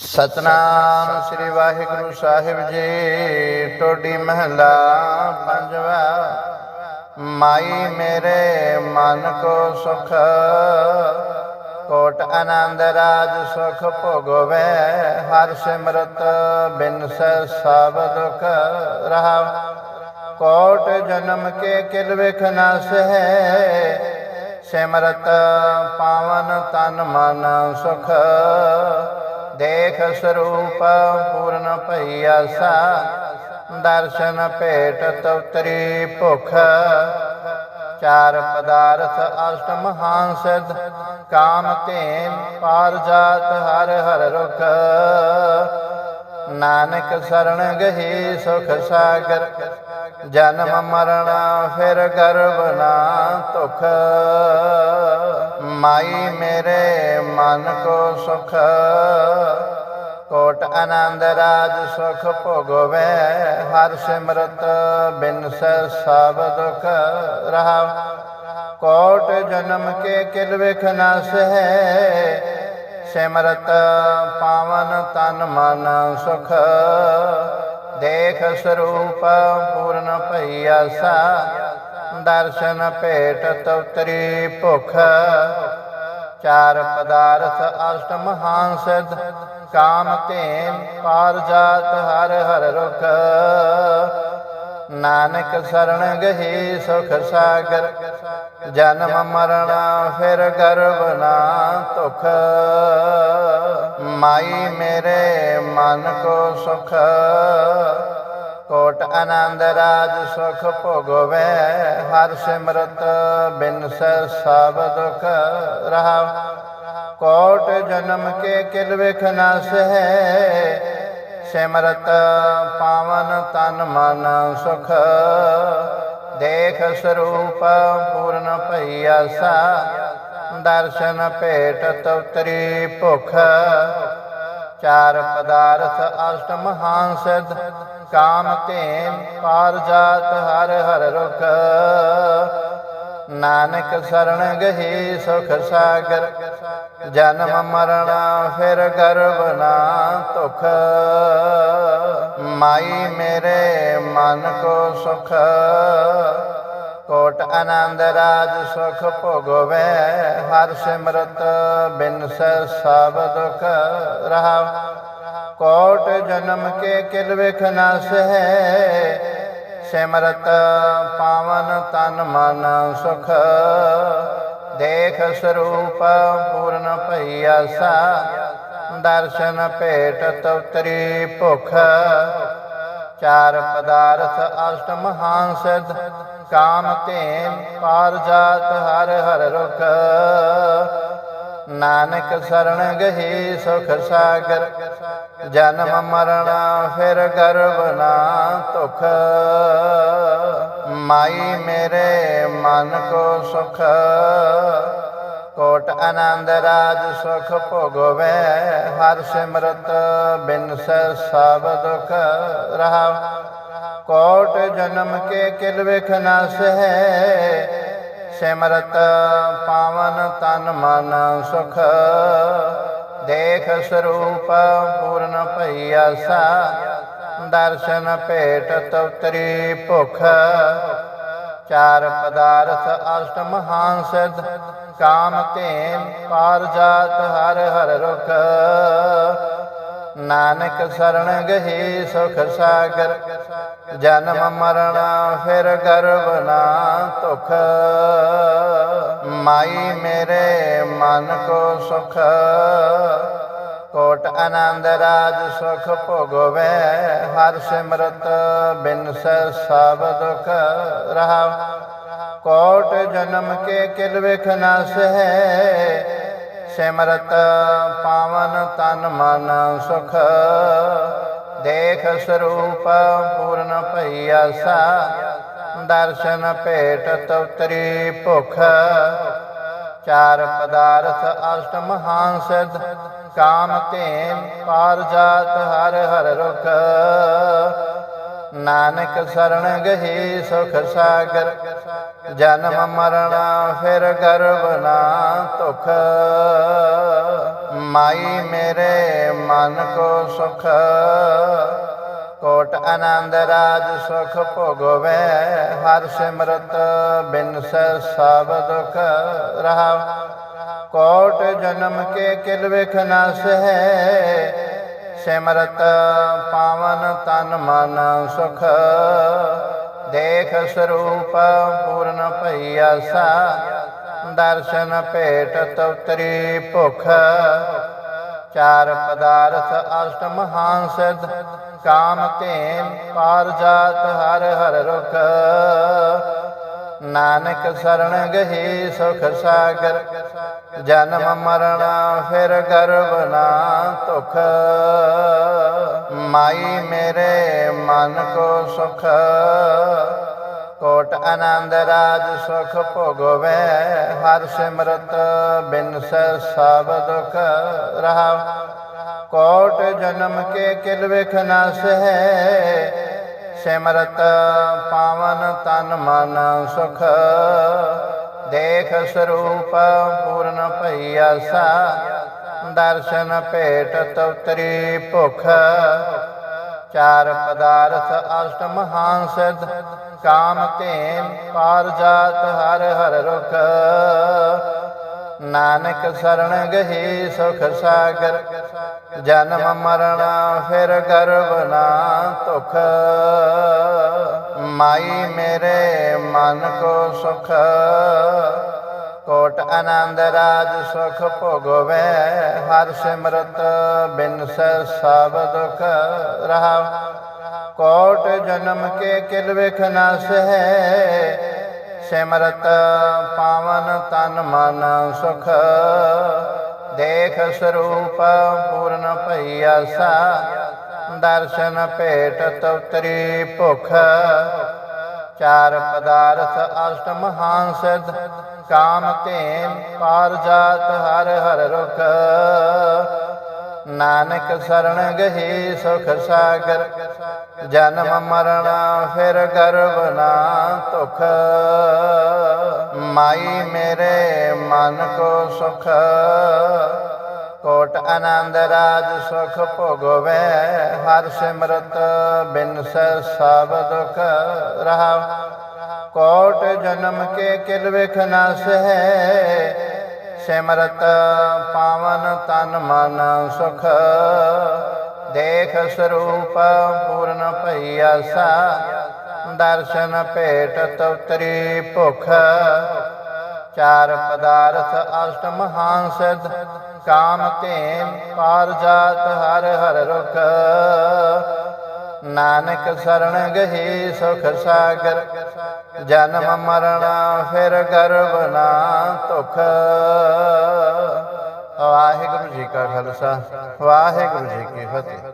ਸਤਨਾਮ ਸ੍ਰੀ ਵਾਹਿਗੁਰੂ ਸਾਹਿਬ ਜੀ। ਟੋਡੀ ਮਹਲਾ ਪੰਜਵਾ। ਮਾਈ ਮੇਰੇ ਮਨ ਕੋ ਸੁਖ। ਕੋਟ ਆਨੰਦ ਰਾਜ ਸੁਖ ਭੋਗਵੇ। ਹਰ ਸਿਮਰਤ ਬਿਨ ਬਿਨਸੈ ਸਭ ਦੁਖ ਰਹਾ ਕੋਟ ਜਨਮ ਕੇ ਕਿਲ ਵਿਖ ਨਾਸ ਹੈ ਸਿਮਰਤ ਪਾਵਨ ਤਨ ਮਨ ਸੁਖ। ਦੇਖ ਸਰੂਪ ਪੂਰਨ ਭਈਆਸਾ ਦਰਸ਼ਨ ਭੇਟ ਤਵਤਰੀ ਭੁਖ। ਚਾਰ ਪਦਾਰਥ ਅਸ਼ਟ ਮਹਾਨ ਸਿਧ ਕਾਮ ਧੇਨ ਪਾਰ ਜਾਤ ਹਰ ਹਰ ਰੁਖ। ਨਾਨਕ ਸਰਣ ਗਹੀ ਸੁਖ ਸਾਗਰ ਜਨਮ ਮਰਨ ਫਿਰ ਗਰਭ ਨਾ ਤੁਖ ਮਾਈ ਮੇਰੇ ਮਨ ਕੋ ਸੁਖ। ਕੋਟ ਆਨੰਦ ਰਾਜ ਸੁਖ ਭੋਗਵੇ, ਹਰ ਸਿਮਰਤ ਬਿਨਸੈ ਸਭ ਦੁਖ ਰਹਾ ਕੋਟ ਜਨਮ ਕੇ ਕਿਲ ਵਿਖ ਨਾਸ ਹੈ ਸਿਮਰਤ ਪਾਵਨ ਤਨ ਮਨ ਸੁਖ। ਦੇਖ ਸਰੂਪ ਪੂਰਨ ਭਈਆਸਾ ਦਰਸ਼ਨ ਭੇਟ ਤਉਤਰੀ ਭੁਖ। ਚਾਰ ਪਦਾਰਥ ਅਸ਼ਟ ਮਹਾਨ ਸਿਧ ਕਾਮ ਧੇਨ ਪਾਰ ਜਾਤ ਹਰ ਹਰ ਰੁਖ। ਨਾਨਕ ਸਰਣ ਗਹੀ ਸੁਖ ਸਾਗਰ ਜਨਮ ਮਰਨ ਫਿਰ ਗਰਭ ਨਾ ਤੁਖ ਮਾਈ ਮੇਰੇ ਮਨ ਕੋ ਸੁਖ। ਕੋਟ ਆਨੰਦ ਰਾਜ ਸੁਖ ਭੋਗਵੇ, ਹਰ ਸਿਮਰਤ ਬਿਨਸੈ ਸਭ ਦੁਖ ਰਹਾ ਕੋਟ ਜਨਮ ਕੇ ਕਿਲ ਵਿਖ ਨਾਸ ਹੈ ਸਿਮਰਤ ਪਾਵਨ ਤਨ ਮਨ ਸੁਖ। ਦੇਖ ਸਰੂਪ ਪੂਰਨ ਭਈਆਸਾ ਦਰਸ਼ਨ ਭੇਟ ਤਵਤਰੀ ਭੁਖ। ਚਾਰ ਪਦਾਰਥ ਅਸ਼ਟ ਮਹਾਨ ਸਿਧ ਕਾਮ ਧੇਨ ਪਾਰ ਜਾਤ ਹਰ ਹਰ ਰੁਖ। ਨਾਨਕ ਸਰਣ ਗਹੀ ਸੁਖ ਸਾਗਰ ਜਨਮ ਮਰਨ ਫਿਰ ਗਰਭ ਨਾ ਤੁਖ ਮਾਈ ਮੇਰੇ ਮਨ ਕੋ ਸੁਖ। ਕੋਟ ਆਨੰਦ ਰਾਜ ਸੁਖ ਭੋਗਵੇ, ਹਰ ਸਿਮਰਤ ਬਿਨਸੈ ਸਭ ਦੁਖ ਰਹਾ ਕੋਟ ਜਨਮ ਕੇ ਕਿਲ ਵਿਖ ਨਾਸ ਹੈ ਸਿਮਰਤ ਪਾਵਨ ਤਨ ਮਨ ਸੁਖ। ਦੇਖ ਸਰੂਪ ਪੂਰਨ ਭਈਆਸਾ ਦਰਸ਼ਨ ਭੇਟ ਤਵਤਰੀ ਭੁਖ। ਚਾਰ ਪਦਾਰਥ ਅਸ਼ਟ ਮਹਾਨ ਸਿਧ ਕਾਮ ਧੇਨ ਪਾਰ ਜਾਤ ਹਰ ਹਰ ਰੁਖ। ਨਾਨਕ ਸਰਣ ਗਹੀ ਸੁਖ ਸਾਗਰ, ਜਨਮ ਮਰਨ ਫਿਰ ਗਰਭ ਨਾ ਤੁਖ ਮਾਈ ਮੇਰੇ ਮਨ ਕੋ ਸੁਖ, ਕੋਟ ਆਨੰਦ ਰਾਜ ਸੁਖ ਭੋਗਵੇ, ਹਰ ਸਿਮਰਤ ਬਿਨਸੈ ਸਭ ਦੁਖ ਰਹਾ। ਕੋਟ ਜਨਮ ਕੇ ਕਿਲ ਵਿਖ ਨਾਸ ਹੈ ਸਿਮਰਤ ਪਾਵਨ ਤਨ ਮਨ ਸੁਖ, ਦੇਖ ਸਰੂਪ ਪੂਰਨ ਭਈਆਸਾ ਦਰਸ਼ਨ ਭੇਟ ਤਵਤਰੀ ਭੁਖ। ਚਾਰ ਪਦਾਰਥ ਅਸ਼ਟ ਮਹਾਨ ਸਿਧ, ਕਾਮ ਧੇਨ ਪਾਰ ਜਾਤ ਹਰ ਹਰ ਰੁਖ। ਨਾਨਕ ਸਰਣ ਗਹੀ ਸੁਖ ਸਾਗਰ ਜਨਮ ਮਰਨ, ਫਿਰ ਗਰਭ ਨਾ ਤੁਖ ਮਾਈ ਮੇਰੇ ਮਨ ਕੋ ਸੁਖ। ਕੋਟ ਆਨੰਦ ਰਾਜ ਸੁਖ ਭੋਗਵੇ, ਹਰ ਸਿਮਰਤ ਬਿਨਸੈ ਸਭ ਦੁਖ ਰਹਾ ਕੋਟ ਜਨਮ ਕੇ ਕਿਲ ਵਿਖ ਨਾਸ ਹੈ ਸਿਮਰਤ ਪਾਵਨ ਤਨ ਮਨ ਸੁਖ। ਦੇਖ ਸਰੂਪ ਪੂਰਨ ਭਈਆਸਾ ਦਰਸ਼ਨ ਭੇਟ ਤਵਤਰੀ ਭੁਖ। ਚਾਰ ਪਦਾਰਥ ਅਸ਼ਟ ਮਹਾਨ ਸਿਧ ਕਾਮ ਧੇਨ ਪਾਰ ਜਾਤ ਹਰ ਹਰ ਰੁਖ। ਨਾਨਕ ਸਰਣ ਗਹੀ ਸੁਖ ਸਾਗਰ ਜਨਮ ਮਰਨ ਫਿਰ ਗਰਭ ਨਾ ਤੁਖ ਮਾਈ ਮੇਰੇ ਮਨ ਕੋ ਸੁਖ। ਕੋਟ ਆਨੰਦ ਰਾਜ ਸੁਖ ਭੋਗਵੇ, ਹਰ ਸਿਮਰਤ ਬਿਨਸ ਸਭ ਦੁਖ ਰਹਾ ਕੋਟ ਜਨਮ ਕੇ ਕਿਲ ਵਿਖ ਨਾਸ ਹੈ ਸਿਮਰਤ ਪਾਵਨ ਤਨ ਮਨ ਸੁਖ। ਦੇਖ ਸਰੂਪ ਪੂਰਨ ਭਈਆਸਾ ਦਰਸ਼ਨ ਭੇਟ ਤਵਤਰੀ ਭੁਖ। ਚਾਰ ਪਦਾਰਥ ਅਸ਼ਟ ਮਹਾਨ ਸਿਧ ਕਾਮ ਧੇਮ ਪਾਰ ਜਾਤ ਹਰ ਹਰ ਰੁਖ। ਨਾਨਕ ਸਰਣ ਗਹੀ ਸੁਖ ਸਾਗਰ ਜਨਮ ਮਰਨ ਫਿਰ ਗਰਭ ਨਾ ਤੁਖ ਮਾਈ ਮੇਰੇ ਮਨ ਕੋ ਸੁਖ। ਕੋਟ ਆਨੰਦ ਰਾਜ ਸੁਖ ਭੋਗਵੇ, ਹਰ ਸਿਮਰਤ ਬਿਨਸ ਸਭ ਦੁਖ ਰਹਾ ਕੋਟ ਜਨਮ ਕੇ ਕਿਲ ਵਿਖ ਨਾਸ ਹੈ ਸਿਮਰਤ ਪਾਵਨ ਤਨ ਮਨ ਸੁਖ। ਦੇਖ ਸਰੂਪ ਪੂਰਨ ਭਈਆਸਾ ਦਰਸ਼ਨ ਭੇਟ ਤਵਤਰੀ ਭੁਖ। ਚਾਰ ਪਦਾਰਥ ਅਸ਼ਟ ਮਹਾਨ ਸਿਧ ਕਾਮ ਧੇਮ ਪਾਰ ਜਾਤ ਹਰ ਹਰ ਰੁਖ। ਨਾਨਕ ਸਰਣ ਗਹੀ ਸੁਖ ਸਾਗਰ, ਜਨਮ ਮਰਨ ਫਿਰ ਗਰਵ ਨਾ ਤੁਖ ਮਾਈ ਮੇਰੇ ਮਨ ਕੋ ਸੁਖ, ਕੋਟ ਆਨੰਦ ਰਾਜ ਸੁਖ ਭੋਗਵੇ, ਹਰ ਸਿਮਰਤ ਬਿਨਸ ਸਭ ਦੁਖ ਰਹਾ ਕੋਟ ਜਨਮ ਕੇ ਕਿਲ ਵਿਖ ਨਾਸ ਹੈ ਸਿਮਰਤ ਪਾਵਨ ਤਨ ਮਨ ਸੁਖ, ਦੇਖ ਸਰੂਪ ਪੂਰਨ ਭਈਆਸਾ ਦਰਸ਼ਨ ਭੇਟ ਤਵਤਰੀ ਭੁਖ। ਚਾਰ ਪਦਾਰਥ ਅਸ਼ਟ ਮਹਾਨ ਸਿਧ, ਕਾਮ ਧੇਮ ਪਾਰ ਜਾਤ ਹਰ ਹਰ ਰੁਖ। ਨਾਨਕ ਸਰਣ ਗਹੀ ਸੁਖ ਸਾਗਰ, ਜਨਮ ਮਰਨ ਫਿਰ ਗਰਭ ਨਾ ਤੁਖ ਮਾਈ ਮੇਰੇ ਮਨ ਕੋ ਸੁਖ, ਕੋਟ ਆਨੰਦ ਰਾਜ ਸੁਖ ਭੋਗਵੇ, ਹਰ ਸਿਮਰਤ ਬਿਨਸ ਸਭ ਦੁਖ ਰਹਾ ਕੋਟ ਜਨਮ ਕੇ ਕਿਲ ਵਿਖ ਨਾਸ ਹੈ ਸਿਮਰਤ ਪਾਵਨ ਤਨ ਮਨ ਸੁਖ, ਦੇਖ ਸਰੂਪ ਪੂਰਨ ਭਈਆਸਾ, ਦਰਸ਼ਨ ਭੇਟ ਉਤਰੀ ਭੁਖ। ਚਾਰ ਪਦਾਰਥ ਅਸ਼ਟ ਮਹਾਨ ਸਿਧ ਕਾਮ ਧੇਮ ਪਾਰ ਜਾਤ ਹਰ ਹਰ ਰੁਖ। ਨਾਨਕ ਸਰਣ ਗਹੀ ਸੁਖ ਸਾਗਰ ਜਨਮ ਮਰਨ ਫਿਰ ਗਰਭ ਨਾ ਤੁਖ ਵਾਹਿਗੁਰੂ ਜੀ ਕਾ ਖਾਲਸਾ ਵਾਹਿਗੁਰੂ ਜੀ ਕੀ ਫਤਿਹ।